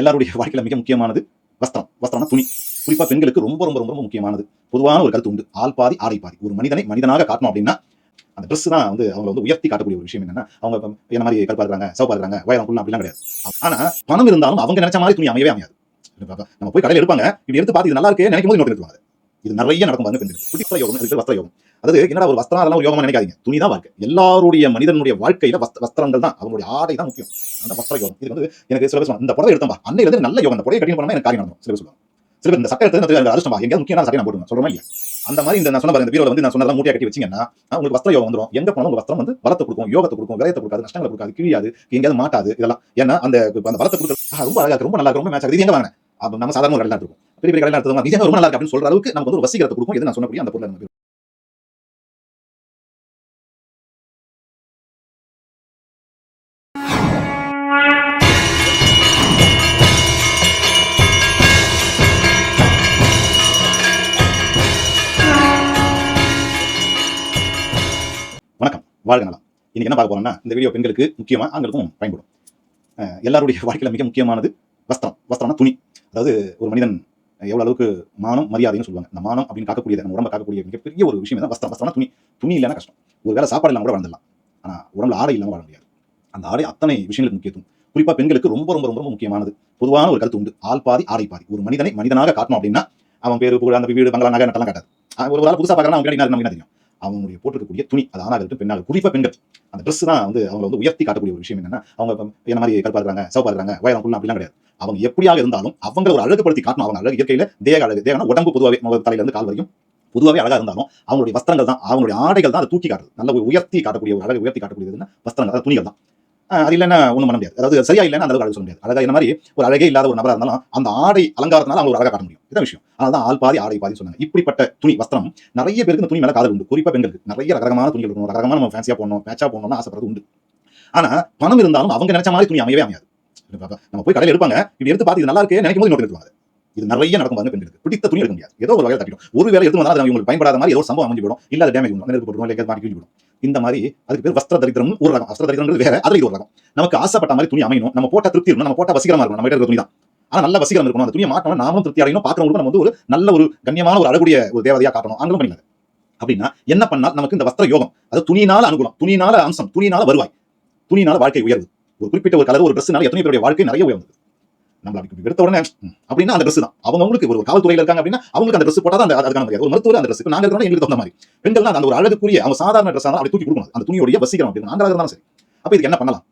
எல்லாருடைய வாழ்க்கையில் மிக முக்கியமானது வஸ்திரம். வஸ்திரம்னா துணி. குறிப்பா பெண்களுக்கு ரொம்ப ரொம்ப ரொம்ப ரொம்ப முக்கியமானது. பொதுவான ஒரு கருத்து உண்டு. ஆள் பாதி ஆடை பாதி. ஒரு மனிதனை மனிதனாக காட்டணும் அப்படின்னா அந்த ட்ரெஸ் தான் வந்து அவங்க வந்து உயர்த்தி காட்டக்கூடிய ஒரு விஷயம் என்னன்னா அவங்க என்ன மாதிரி கருப்பா இருக்காங்க சிவப்பா இருக்காங்க அப்படிலாம் கிடையாது. ஆனா பணம் இருந்தாலும் அவங்க நினைச்ச மாதிரி துணி அமையவே அமையாது. நம்ம போய் கடையில் எடுப்பாங்க. இப்படி எடுத்து பார்த்து இது நல்லா இருக்கே நினைக்கும் போது இன்னொரு எடுத்துவாங்க இது நிறைய நடக்கும் பாருங்க பெண்களுக்கு. குட்டி யோகம் அதுக்கு வஸ்திர யோகம். அதாவது என்னடா ஒரு வஸ்திரம் அதெல்லாம் ஒரு யோகமா நினைக்காதீங்க. துணி தான் வாழ்க்கை. எல்லாருடைய மனிதனுடைய வாழ்க்கையில வஸ்த வஸ்திரங்கள் தான். அவங்களுடைய ஆடை தான் முக்கியம். அந்த வஸ்திர யோகம். இது வந்து எனக்கு சில பேர் இந்த புடவை எடுத்தா அன்னையில இருந்து நல்ல யோகம். அந்த புடவை கட்டிங் பண்ணா எனக்கு காரியம் நடக்கும். சில பேர் சொல்லுவாங்க. சில பேர் இந்த சட்டை எடுத்து அதிர்ஷ்டமா எங்கேயாவது முக்கியமான சட்டை நான் போடுவேன் சொல்றேன் இல்லையா? அந்த மாதிரி இந்த நான் சொன்ன இந்த பீரோல வந்து நான் சொன்னதெல்லாம் மூட்டையா கட்டி வச்சீங்கன்னா உங்களுக்கு வஸ்திர யோகம் வந்துடும் எங்க போனாலும் உங்க வஸ்திரம் வந்து பலத்தை கொடுக்கும் யோகத்தை கொடுக்கும் விரயத்தை கொடுக்காது நஷ்டங்களை கொடுக்காது கிழியாது எங்கேயாவது மாட்டாது இதெல்லாம். ஏன்னா அந்த அந்த பலத்தை கொடுக்குறது ரொம்ப அழகா ரொம்ப நல்லா ரொம்ப மேட்ச் ஆகுது. எங்க வாங்க நம்ம சாதாரண ஒரு இருக்கும் பெரிய பெரிய கடையில் நடத்துவாங்க நிஜமே ரொம்ப நல்லா இருக்கு அப்படின்னு சொல்ற அளவுக்கு நமக்கு வந்து ஒரு வசீகரத்தை கொடுக்கும் எது நான் சொன்னபடி அந்த பொருள் நம்ம வணக்கம். வாழ்க நலம். இன்னைக்கு என்ன பார்க்க போறோம்னா இந்த வீடியோ பெண்களுக்கு முக்கியமாக ஆண்களுக்கும் பயன்படும். எல்லாருடைய வாழ்க்கையில் மிக முக்கியமானது வஸ்திரம். வஸ்திரம்னா துணி. அதாவது ஒரு மனிதன் எவ்வளவு அளவுக்கு மானம் மரியாதைன்னு சொல்லுவாங்க. இந்த மானம் அப்படின்னு காக்கக்கூடியது நம்ம உடம்ப காக்கக்கூடிய மிகப்பெரிய ஒரு விஷயம் தான். வஸ்திரம். வஸ்திரம்னா துணி. துணி இல்லைன்னா கஷ்டம். ஒரு வேலை சாப்பாடு இல்லாம கூட வாழ்ந்துடலாம் ஆனா உடம்புல ஆடை இல்லாமல் வாழ முடியாது. அந்த ஆடை அத்தனை விஷயங்களுக்கு முக்கியத்துவம். குறிப்பா பெண்களுக்கு ரொம்ப ரொம்ப ரொம்ப ரொம்ப முக்கியமானது. பொதுவான ஒரு கருத்து உண்டு. ஆள் பாதி ஆடை பாதி. ஒரு மனிதனை மனிதனாக காட்டணும் அப்படின்னா அவன் பேரு புகழ் அந்த வீடு பங்களா நகை நட்டெல்லாம் காட்டாது. ஒரு வேலை புதுசாக பார்க்கறான் அவன் நமக்கு என்ன தெரியும். அவங்களுடைய போட்டிருக்கக்கூடிய துணி அது ஆணாக இருக்கட்டும் பெண்ணாக இருக்கட்டும். குறிப்பா பெண்கள். அந்த ட்ரெஸ் தான் வந்து அவங்களை வந்து உயர்த்தி காட்டக்கூடிய ஒரு விஷயம் என்னன்னா அவங்க என்ன மாதிரி கருப்பாக இருக்காங்க சிவப்பா இருக்காங்க வயலம் அப்படிலாம் கிடையாது. அவங்க எப்படியாக இருந்தாலும் அவங்க ஒரு அழகுபடுத்தி காட்டணும். அவங்க அழகு இயற்கையில தேக அழகு. தேகனா உடம்பு பொதுவாகவே முக தலையில இருந்து கால் வரைக்கும் பொதுவாகவே அழகா இருந்தாலும் அவங்களுடைய வஸ்திரங்கள் தான் அவங்களுடைய ஆடைகள் தான் அதை தூக்கி காட்டுது. நல்ல ஒரு உயர்த்தி காட்டக்கூடிய ஒரு அழகு உயர்த்தி காட்டக்கூடியதுன்னா வஸ்திரங்கள் அதாவது துணிகள் தான். அது இல்லைன்னா ஒன்றும் பண்ண முடியாது. அதாவது சரியா இல்லைன்னா அந்த அளவுக்கு அழகு சொல்ல முடியாது. அழகா என்ன மாதிரி ஒரு அழகே இல்லாத ஒரு நபரா இருந்தாலும் அந்த ஆடை அலங்காரத்தினால அவங்க ஒரு அழகா காட்ட முடியும். இதான் விஷயம். அதனால தான் ஆள் பாதி ஆடை பாதி சொன்னாங்க. இப்படிப்பட்ட துணி வஸ்திரம் நிறைய பேருக்கு இந்த துணி மேலே காதல் உண்டு. குறிப்பாக பெண்களுக்கு. நிறைய ரகரகமான துணிகள் இருக்கும் ரகரகமான நம்ம ஃபேன்சியாக போடணும் பேச்சாக போடணும்னு ஆசைப்படுறது உண்டு. ஆனா பணம் இருந்தாலும் அவங்க நினைச்ச மாதிரி துணி அமையவே அமையாது. நம்ம போய் கடையில் எடுப்பாங்க. இப்படி எடுத்து பார்த்து இது நல்லா இருக்கே நினைக்கும் போது இன்னொரு எடுத்துவாங்க இது நிறைய நடக்கும் பாருங்க பெண்களுக்கு. பிடித்த துணி எடுக்க முடியாது. ஏதோ ஒரு வகையில் தட்டிடும். ஒரு வேலை எடுத்து வந்தாலும் அது உங்களுக்கு பயன்படாத மாதிரி ஏதோ ஒரு சம்பவம் அமைஞ்சு போயிடும். இல்ல டேமேஜ் பண்ணும் நெருப்பு போடும் இல்லை மாட்டி கிழிஞ்சு போடும் இந்த மாதிரி அதுக்கு பேர் வஸ்திர தரித்திரம் ஒரு ரகம். வஸ்திர தரித்திரம் வேற. அதில் இது ஒரு ரகம். நமக்கு ஆசைப்பட்ட மாதிரி துணி அமையணும். நம்ம போட்ட திருப்தி இருக்கணும். நம்ம போட்ட வசீகரமா இருக்கணும். நம்ம இருக்கிற துணி தான். ஆனால் நல்ல வசீகரம் இருக்கணும். அந்த துணியை மாட்டணும் நாமும் திருப்தி அடையணும். பார்க்கறவங்களுக்கு நம்ம வந்து ஒரு நல்ல ஒரு கண்ணியமான ஒரு அழகுடைய ஒரு தேவதையாக காட்டணும். ஆண்களும் பண்ணிக்கலாம் அப்படின்னா என்ன பண்ணால் நமக்கு இந்த வஸ்திர யோகம் அது துணியினால அனுகூலம். துணியினால அம்சம். துணியினால வருவாய். துணியினால வாழ்க்கை உயர்வு. ஒரு குறிப்பிட்ட ஒரு கலர் ஒரு ட்ரெஸ்னால எத்தனை பேருடைய வாழ்க்கை நிறைய உயர்ந்தது. நம்மள அப்படி எடுத்த உடனே அப்படின்னா அந்த ட்ரெஸ் தான். அவங்க அவங்களுக்கு ஒரு காவல்துறையில இருக்காங்க அப்படின்னா அவங்களுக்கு அந்த ட்ரெஸ் போட்டா தான் அந்த அதுக்கான மரியாதை. ஒரு மருத்துவர் அந்த ட்ரெஸ் நாங்க இருக்கிறோம் எங்களுக்கு தகுந்த மாதிரி. பெண்கள் தான் அந்த ஒரு அழகுக்குரிய அவங்க சாதாரண ட்ரெஸ் அப்படி தூக்கி கொடுக்கணும். அந்த துணியோடைய வசிக்கிறோம் அப்படின்னு நாங்களாக இருந்தாலும் சரி. அப்ப இதுக்கு என்ன பண்ணலாம்?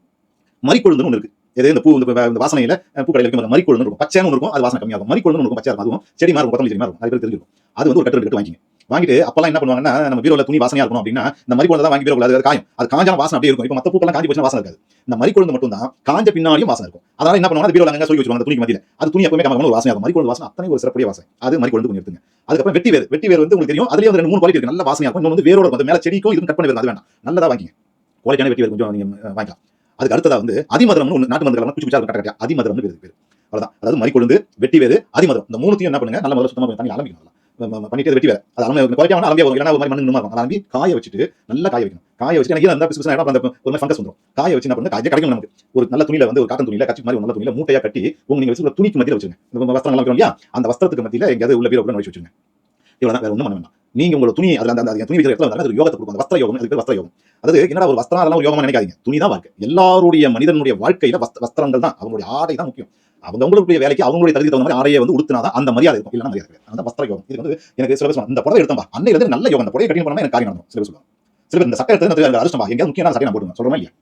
மறிக்கொழுந்துன்னு ஒன்று இருக்கு. எது இந்த பூ இந்த இந்த வாசனையில பூ பூக்கடையில் இருக்கும் மறிக்கொழுந்து இருக்கும். பச்சையான இருக்கும் அது வாசனை கம்மியாகும். மறிக்கொழுந்து இருக்கும் பச்சையாக இருக்கும் அதுவும். செடி மாதிரி கொத்தமல்லி செடி மாதிரி இருக்கும் அது பேர் தெரிஞ்சிருக்கும். அது வந்து ஒரு கட்டு கட்டு வாங்கிங்க வாங்கிட்டு அப்பெல்லாம் என்ன பண்ணுவாங்கன்னா நம்ம பீரோல துணி வாசனையா இருக்கணும் அப்படின்னா இந்த மறிக்கொழுந்து தான் வாங்கி பீரோல அது காயும். அது காஞ்சாலும் வாசனை அப்படியே இருக்கும். இப்போ மத்த பூக்கெல்லாம் காஞ்சி போச்சுன்னா வாசனை இருக்காது. இந்த மறிக்கொழுந்து மட்டும் தான் காஞ்ச பின்னாடியும் வாசனை இருக்கும். அதனால என்ன பண்ணுவாங்க பீரோல அங்க சொல்லி வச்சுருவாங்க துணிக்கு துணி அது துணி எப்பவுமே கமகமான ஒரு வாசனை இருக்கும். மறிக்கொழுந்து வாசனை அத்தனை ஒரு சிறப்புடைய வாசனை. அது மறிக்கொழுந்து கொஞ்சம் எடுத்துங்க. அதுக்கப்புறம் வெட்டி வேறு வெட்டி வேறு வந்து உங்களுக்கு தெரியும். அதுலேயே வந்து ரெண்டு மூணு குவாலிட்டி இருக்கு. நல்ல வாசனையாக இருக்கும். இன்னொன்று வந்து வேரோட இருக்கும் அது மேல செடிக்கும் இதுக்கும் கட் பண்ணி வேறு அது வேண்டாம். நல்லதா வாங்கிங்க. குவாலிட்டியான வெட்டி வேறு கொஞ்சம் நீங்க அஹ், வாங்கிக்கலாம். அதுக்கு அடுத்ததா வந்து அதிமதுரம்னு ஒன்று நாட்டு மதுரம் குச்சி குச்சா கட்ட கட்டியா? அதிமதுரம்னு பேர் பேர். அவ்வளவுதான். அதாவது மறிக்கொழுந்து வெட்டி வேறு அதிமதுரம். இந்த மூணுத்தையும் என்ன பண்ணுங்க? நல்ல முதல்ல சுத்தமாக தண்ணி அலம்பிக்கணும் பண்ணிட்டு வெட்டி வேறு. அது அலம்பி குறைக்காம அலம்பியா வரும். ஒரு மாதிரி மண்ணு இன்னுமா இருக்கும். அலம்பி காய வச்சுட்டு நல்லா காய வைக்கணும். காய வச்சுட்டு எனக்கு அந்த பிசு பிசு அந்த ஒரு மாதிரி ஃபங்கஸ் வந்துடும் காய வச்சு என்ன பண்ணுங்க காய கிடைக்கும் நமக்கு. ஒரு நல்ல துணியில வந்து ஒரு காட்டன் துணியில கட்சி மாதிரி ஒரு நல்ல துணியில மூட்டையா கட்டி உங்க நீங்க வச்சு துணிக்கு மத்தியில வச்சுருங்க. இந்த வஸ்திரங்கள் வைக்கிறோம் இல்லையா? அந்த வஸ்திரத்துக்கு மத்தியில எங்கேயாவது உள்ள பீரோ கூட வச்சு வச்சுங்க இவ்வளவுதான். வேற ஒன்றும் பண்ண வேண்டாம். நீங்க உங்களோட துணி அதுல அந்த துணி வைக்கிற இடத்துல வந்து அது யோகத்தை கொடுக்கும். அந்த வஸ்திர யோகம் அதுக்கு வஸ்திர யோகம். அதாவது என்னடா ஒரு வஸ்திரம் அதெல்லாம் ஒரு யோகமாக நினைக்காதீங்க. துணி தான் வாழ்க்கை. எல்லாருடைய மனிதனுடைய வாழ்க்கையில வஸ்த வஸ்திரங்கள் தான் அவங்களுடைய ஆடை தான் முக்கியம். அவங்க அவங்களுடைய வேலைக்கு அவங்களுடைய தகுதி தகுந்த மாதிரி ஆடையை வந்து உடுத்தினாதான் அந்த மரியாதை இருக்கும். இல்லைன்னா மரியாதை அந்த வஸ்திர யோகம். இது வந்து எனக்கு சில பேர் இந்த புடவை எடுத்தா அன்னையில நல்ல யோகம். அந்த புடவை கட்டிங் பண்ணா எனக்கு காரியம் நடக்கும் சில பேர் சொல்லுவாங்க. சில பேர் இந்த சட்டை எடுத்து எனக்கு அதிர்ஷ்டமா எங்கேயாவது முக்கியமான சட்டை நான் போடுவேன் சொல்றேன் இல்லையா?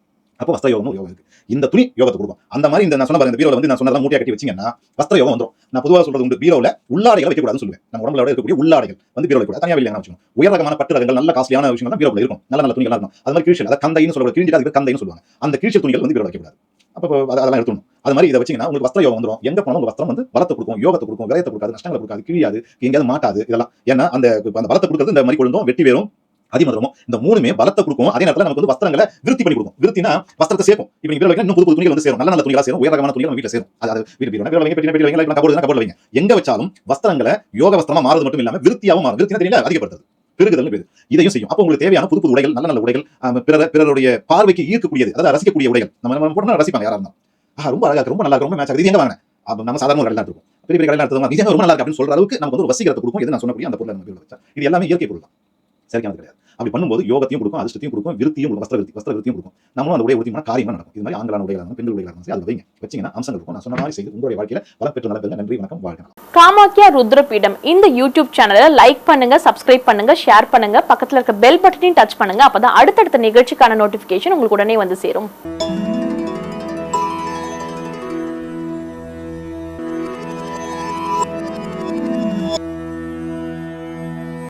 அப்போ வஸ்திர யோகம் ஒரு யோகம் இருக்கு இந்த துணி யோகத்தை கொடுக்கும். அந்த மாதிரி இந்த நான் சொன்ன பாருங்க, இந்த பீரோல வந்து நான் சொன்னதெல்லாம் மூட்டையா கட்டி வச்சீங்கன்னா வஸ்திர யோகம் வந்துரும். நான் பொதுவாக சொல்றது உண்டு பீரோல உள்ளாடைகள் வைக்கக்கூடாதுன்னு சொல்லுவேன். நம்ம உடம்புல இருக்கக்கூடிய உள்ளாடைகள் வந்து பீரோல கூட தனியாக இல்லையா வச்சுக்கணும். உயர் ரகமான பட்டு ரகங்கள் நல்ல காஸ்ட்லியான விஷயங்கள் தான் பீரோல இருக்கும். நல்ல நல்ல துணிகள் இருக்கும். அது மாதிரி கீழ்ச்சல் அதை கந்தைன்னு சொல்லுவாங்க. கிழிஞ்சிட்டு அதுக்கு கந்தைன்னு சொல்லுவாங்க. அந்த கீழ்ச்சல் துணிகள் வந்து பீரோல வைக்கக்கூடாது. அப்போ அதெல்லாம் எடுத்துணும் அது மாதிரி இதை வச்சீங்கன்னா உங்களுக்கு வஸ்திர யோகம் வந்துடும் எங்க போனாலும் வஸ்திரம் வந்து பலத்தை கொடுக்கும் யோகத்தை கொடுக்கும் விரயத்தை கொடுக்காது நஷ்டங்களை கொடுக்காது கிழியாது எங்கேயாவது மாட்டாது இதெல்லாம். ஏன்னா அந்த அந்த பலத்தை கொடுக்கிறது இந்த மாதிரி கொழுந்தும் வெட்டி வேறும் அதிமதுரமும் இந்த மூணுமே பலத்தை கொடுக்கும் அதே நேரத்தில் நமக்கு வந்து வஸ்திரங்களை விருத்தி பண்ணி கொடுக்கும். விருத்தினா வஸ்திரத்தை சேர்க்கும். இப்போ நீங்கள் வீரர்கள் இன்னும் புது புது துணிகள் வந்து சேரும். நல்ல நல்ல துணிகளாக சேரும். உயர் ரகமான துணிகள் நம்ம வீட்டில் சேரும். அது வீடு வீடு வீடு வைங்க பெட்டி பெட்டி வைங்க கபோர்டு கபோர்டு வைங்க. எங்கே வச்சாலும் வஸ்திரங்களை யோக வஸ்திரமாக மாறது மட்டும் இல்லாமல் விருத்தியாகவும் மாறும். விருத்தினா தெரியல அதிகப்படுத்துது பெருகுதல் பேர். இதையும் செய்யும். அப்போ உங்களுக்கு தேவையான புது புது உடைகள் நல்ல நல்ல உடைகள் ஆஹ் பிறர் பிறருடைய பார்வைக்கு ஈர்க்கக்கூடியது அதாவது ரசிக்கக்கூடிய உடைகள். நம்ம நம்ம போட்டோம்னா ரசிப்பாங்க யாரா இருந்தாலும். ரொம்ப அழகாக ரொம்ப நல்லா ரொம்ப மேட்ச் ஆகுது. இது எங்க வாங்க நம்ம சாதாரண ஒரு கடையில் இருக்கும் பெரிய பெரிய கடையில் எடுத்தவங்க இது ரொம்ப நல்லா இருக்கு அப்படின்னு சொல்ற அளவுக்கு நமக்கு வந்து ஒரு வசீகரத்தை கொடுக்கும். எது நான் சொன்னக்கூடிய அந்த பொருளை நம்ம வச்சா. இது எல்லாமே இயற்கை பொருள் தான். செயற்கையானது கிடையாது. அப்படி பண்ணும்போது யோகத்தையும் கொடுக்கும் அதிர்ஷ்டத்தையும் கொடுக்கும் விருத்தியும் கொடுக்கும் வஸ்திர விருத்தி வஸ்திர விருத்தியும் கொடுக்கும். நம்மளும் அந்த உடைய உறுதிமான காரியமாக நடக்கும். இது மாதிரி ஆண்களான உடைகளாக பெண்கள் உடைகளாக இருந்தாலும் சரி, வைங்க. வச்சிங்கன்னா அம்சங்கள் இருக்கும். நான் சொன்ன மாதிரி செய்து உங்களுடைய வாழ்க்கையில் பல பெற்று நலம் நன்றி வணக்கம் வாழ்க்கை காமாக்கியா ருத்ரபீடம். இந்த யூடியூப் சேனலை லைக் பண்ணுங்க சப்ஸ்கிரைப் பண்ணுங்க ஷேர் பண்ணுங்க. பக்கத்தில் இருக்க பெல் பட்டனையும் டச் பண்ணுங்க. அப்பதான் அடுத்தடுத்த நிகழ்ச்சிக்கான நோட்டிபிகேஷன் உங்களுக்கு உடனே வந்து சேரும்.